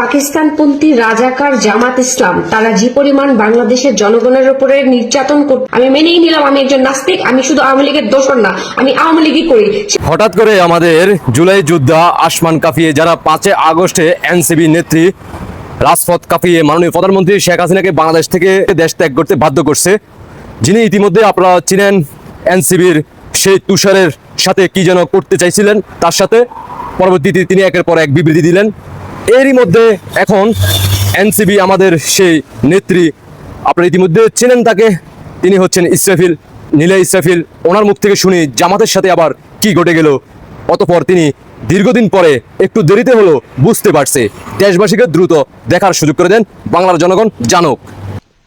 পাকিস্তানপন্থী রাজাকার জামাত ইসলাম, তারা যে পরিমাণ বাংলাদেশের জনগণের উপরে নির্যাতন করত আমি মেনেই নিলাম আমি একজন নাস্তিক, আমি শুধু আওয়ামী লীগের দোষর না, আমি আওয়ামী লীগই করি। হঠাৎ করে আমাদের জুলাই যোদ্ধা আসমান কাফিয়ে যারা পাঁচে আগস্টে এনসিবি নেত্রী রাজপথ কাঁপিয়ে মাননীয় প্রধানমন্ত্রী শেখ হাসিনাকে বাংলাদেশ থেকে দেশ ত্যাগ করতে বাধ্য করছে, যিনি ইতিমধ্যে আপনারা চিনেন এনসিবির সেই তুষারের সাথে কি যেন করতে চাইছিলেন, তার সাথে পরবর্তীতে তিনি একের পর এক বিবৃতি দিলেন। এরই মধ্যে এখন এনসিবি আমাদের সেই নেত্রী। আপনারা ইতিমধ্যে চেনেন তাকে। তিনি হচ্ছেন ইসরাফিল, নীলা ইসরাফিল। ওনার মুখ থেকে শুনি জামাতের সাথে আবার কি ঘটে গেল। অতপর তিনি দীর্ঘদিন পরে একটু দেরিতে হলো বুঝতে পারছে। দেশবাসীকে দ্রুত দেখার সুযোগ করে দেন। বাংলার জনগণ জানুক।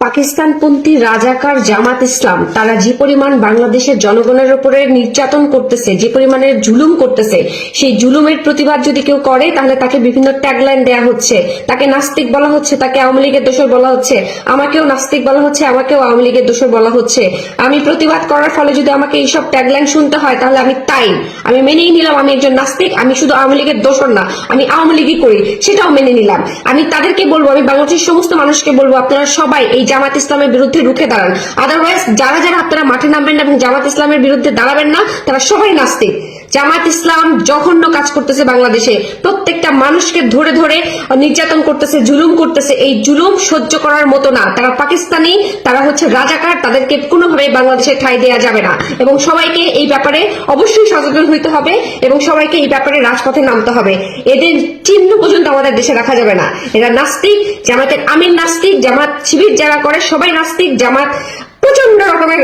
পাকিস্তানপন্থী রাজাকার জামাত ইসলাম, তারা যে পরিমাণ বাংলাদেশের জনগণের উপরে নির্যাতন করতেছে, যে পরিমাণে জুলুম করতেছে, সেই জুলুমের প্রতিবাদ যদি কেউ করে, তাহলে তাকে বিভিন্ন ট্যাগলাইন দেয়া হচ্ছে। তাকে নাস্তিক বলা হচ্ছে, তাকে আওয়ামী লীগের দোষর বলা হচ্ছে। আমাকেও নাস্তিক বলা হচ্ছে, আমাকেও আওয়ামী লীগের দোষর বলা হচ্ছে। আমি প্রতিবাদ করার ফলে যদি আমাকে এইসব ট্যাগলাইন শুনতে হয়, তাহলে আমি তাই। আমি মেনেই নিলাম, আমি একজন নাস্তিক, আমি শুধু আওয়ামী লীগের দোষর না, আমি আওয়ামী লীগই করি, সেটাও মেনে নিলাম। আমি তাদেরকে বলব, আমি বাংলাদেশের সমস্ত মানুষকে বলব, আপনারা সবাই এই জামাত ইসলামের বিরুদ্ধে রুখে দাঁড়ান। আদারওয়াইজ যারা যারা আপনারা মাঠে নামবেন না এবং জামাত ইসলামের বিরুদ্ধে দাঁড়াবেন না, তারা সবাই নাস্তিক। জামাত ইসলাম জঘন্য কাজ করতেছে বাংলাদেশে। প্রত্যেকটা মানুষকে ধরে ধরে নির্যাতন করতেছে, জুলুম করতেছে। এই জুলুম সহ্য করার মতো না। তারা পাকিস্তানি, তারা হচ্ছে রাজাকার, তাদেরকে কোনোভাবে বাংলাদেশে ঠাঁই দেওয়া যাবে না। এবং সবাইকে এই ব্যাপারে অবশ্যই সচেতন হইতে হবে এবং সবাইকে এই ব্যাপারে রাজপথে নামতে হবে। এদের চিহ্ন পর্যন্ত আমাদের দেশে রাখা যাবে না। এরা নাস্তিক জামাতের আমির নাস্তিক জামাত শিবির যারা করে, সবাই নাস্তিক জামাত প্রচণ্ড রকমের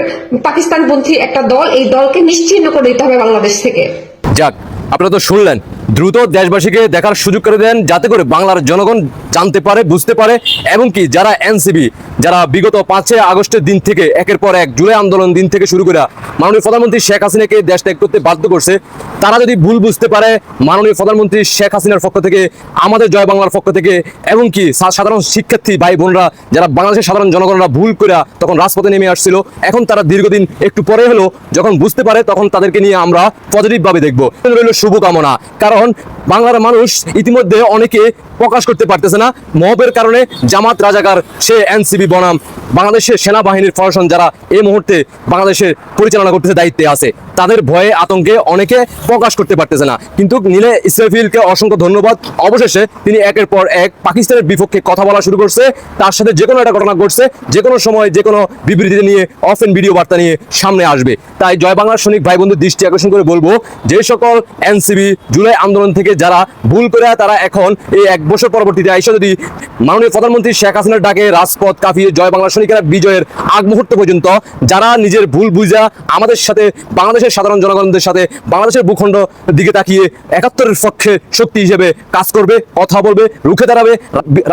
পাকিস্তানপন্থী একটা দল, এই দলকে নিশ্চিহ্ন করে দিতে হবে বাংলাদেশ থেকে। যাক, আপনারা তো শুনলেন। দ্রুত দেশবাসীকে দেখার সুযোগ করে দেন যাতে করে বাংলার জনগণ জানতে পারে, বুঝতে পারে এবং কি যারা এনসিবি যারা বিগত পাঁচে আগস্টের দিন থেকে একের পর এক জুলাই আন্দোলন দিন থেকে শুরু করে মাননীয় প্রধানমন্ত্রী শেখ হাসিনাকে দেশ ত্যাগ করতে বাধ্য করছে, তারা যদি ভুল বুঝতে পারে, মাননীয় প্রধানমন্ত্রী শেখ হাসিনার পক্ষ থেকে, আমাদের জয় বাংলার পক্ষ থেকে এবং কি সাধারণ শিক্ষার্থী ভাই বোনরা, যারা বাংলাদেশের সাধারণ জনগণরা ভুল করে তখন রাজপথে নেমে আসছিল, এখন তারা দীর্ঘদিন একটু পরে হলো যখন বুঝতে পারে, তখন তাদেরকে নিয়ে আমরা পজিটিভ ভাবে দেখব। রইল শুভকামনা, কারণ বাংলার মানুষ ইতিমধ্যে অনেকে প্রকাশ করতে পারতেছে না। মহবের কারণে জামাত রাজাকার সে এনসিবি বনাম। বাংলাদেশের সেনাবাহিনীর প্রশাসন যারা এই মুহূর্তে বাংলাদেশের পরিচালনা করতেছে, দায়িত্বে আছে, তাদের ভয়ে আতঙ্কে অনেকে প্রকাশ করতে পারতেছে না। কিন্তু নীলে ইসরাফিলকে অসংখ্য ধন্যবাদ। অবশেষে তিনি একের পর এক পাকিস্তানের বিপক্ষে কথা বলা শুরু করছে। তার সাথে যে কোনো একটা ঘটনা ঘটছে, যে কোনো সময়, যে কোনো বিবৃতি নিয়ে অফেন ভিডিও বার্তা নিয়ে সামনে আসবে। তাই জয় বাংলার সৈনিক ভাই বন্ধু দৃষ্টি আকর্ষণ করে বলব, যে সকল এনসিবি জুলাই আন্দোলন থেকে যারা ভুল করে, তারা এখন এই এক বছর পরবর্তীতে আইসা যদি মাননীয় প্রধানমন্ত্রী শেখ হাসিনার ডাকে রাজপথ কাঁপিয়ে জয় বাংলা সৈনিকেরা বিজয়ের আগ মুহূর্ত পর্যন্ত, যারা নিজের ভুল বুঝা আমাদের সাথে বাংলাদেশের সাধারণ জনগণদের সাথে বাংলাদেশের ভূখণ্ড দিকে তাকিয়ে একাত্তরের পক্ষে শক্তি হিসেবে কাজ করবে, কথা বলবে, রুখে দাঁড়াবে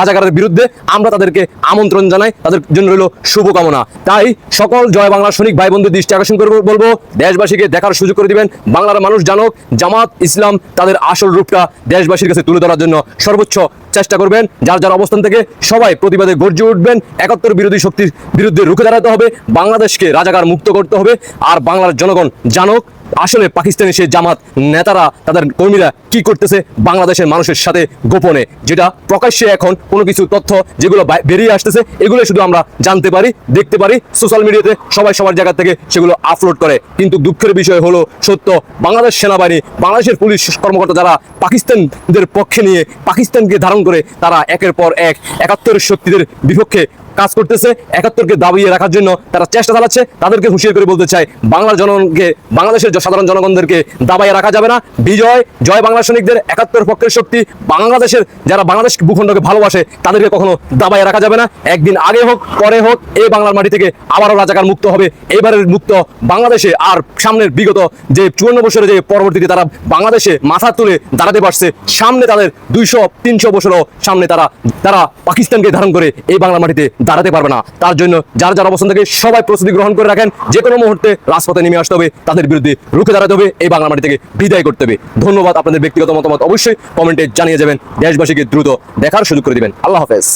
রাজাকারের বিরুদ্ধে, আমরা তাদেরকে আমন্ত্রণ জানাই, তাদের জন্য রইল শুভকামনা। তাই সকল জয় বাংলা সৈনিক ভাই বন্ধু দৃষ্টি আকর্ষণ করব বলব, দেশবাসীকে দেখার সুযোগ করে দিবেন, বাংলার মানুষ জানুক, জামাত, ইসলাম তাদের আসল রূপটা দেশবাসীর কাছে তুলে ধরার জন্য সর্বোচ্চ চেষ্টা করবেন। যার যার অবস্থান থেকে সবাই প্রতিবাদে গর্জে উঠবেন। একাত্তর বিরোধী শক্তির বিরুদ্ধে রুখে দাঁড়াতে হবে। বাংলাদেশকে রাজাকার মুক্ত করতে হবে। আর বাংলার জনগণ জানুক আসলে পাকিস্তানি সেই জামাত নেতারা, তাদের কর্মীরা কি করতেছে? বাংলাদেশের মানুষের সাথে গোপনে, যেটা প্রকাশ্যে এখন কোনো কিছু তথ্য যেগুলো বেরিয়ে আসতেছে, এগুলো শুধু আমরা জানতে পারি, দেখতে পারি। সোশ্যাল মিডিয়াতে সবাই সবার জায়গা থেকে সেগুলো আপলোড করে। কিন্তু দুঃখের বিষয় হলো সত্য, বাংলাদেশ সেনাবাহিনী, বাংলাদেশের পুলিশ কর্মকর্তা যারা পাকিস্তানদের পক্ষে নিয়ে পাকিস্তানকে ধারণ করে, তারা একের পর এক একাত্তরের শক্তিদের বিপক্ষে কাজ করতেছে, একাত্তরকে দাবিয়ে রাখার জন্য তারা চেষ্টা চালাচ্ছে, তাদেরকে হুঁশিয়ার করে বলতে চাই, বাংলার জনগণকে, বাংলাদেশের সাধারণ জনগণদেরকে দাবাইয়ে রাখা যাবে না। বিজয়, জয় বাংলা সৈনিকদের একাত্তর পক্ষের শক্তি, বাংলাদেশের যারা বাংলাদেশ ভূখণ্ডকে ভালোবাসে, তাদেরকে কখনো দাবাইয়ে রাখা যাবে না। একদিন আগে হোক, পরে হোক, এই বাংলার মাটি থেকে আবারও রাজাকার মুক্ত হবে। এবারের মুক্ত বাংলাদেশে আর সামনের বিগত যে চুয়ান্ন বছরে যে পরবর্তীতে তারা বাংলাদেশে মাথা তুলে দাঁড়াতে পারছে, সামনে তাদের দুইশো, তিনশো বছরও সামনে তারা তারা পাকিস্তানকে ধারণ করে এই বাংলার মাটিতে দাঁড়াতে পারবে না। তার জন্য যার যার অবস্থান থেকে সবাই প্রস্তুতি গ্রহণ করে রাখেন, যে কোনো মুহূর্তে রাজপথে নেমে আসতে হবে, তাদের বিরুদ্ধে রুখে দাঁড়াতে হবে, এই বাংলা মাটি থেকে বিদায় করতে হবে। ধন্যবাদ আপনাদের ব্যক্তিগত মতামত অবশ্যই কমেন্টে জানিয়ে যাবেন। দেশবাসীকে দ্রুত দেখার সুযোগ করে দেবেন। আল্লাহ হাফেজ।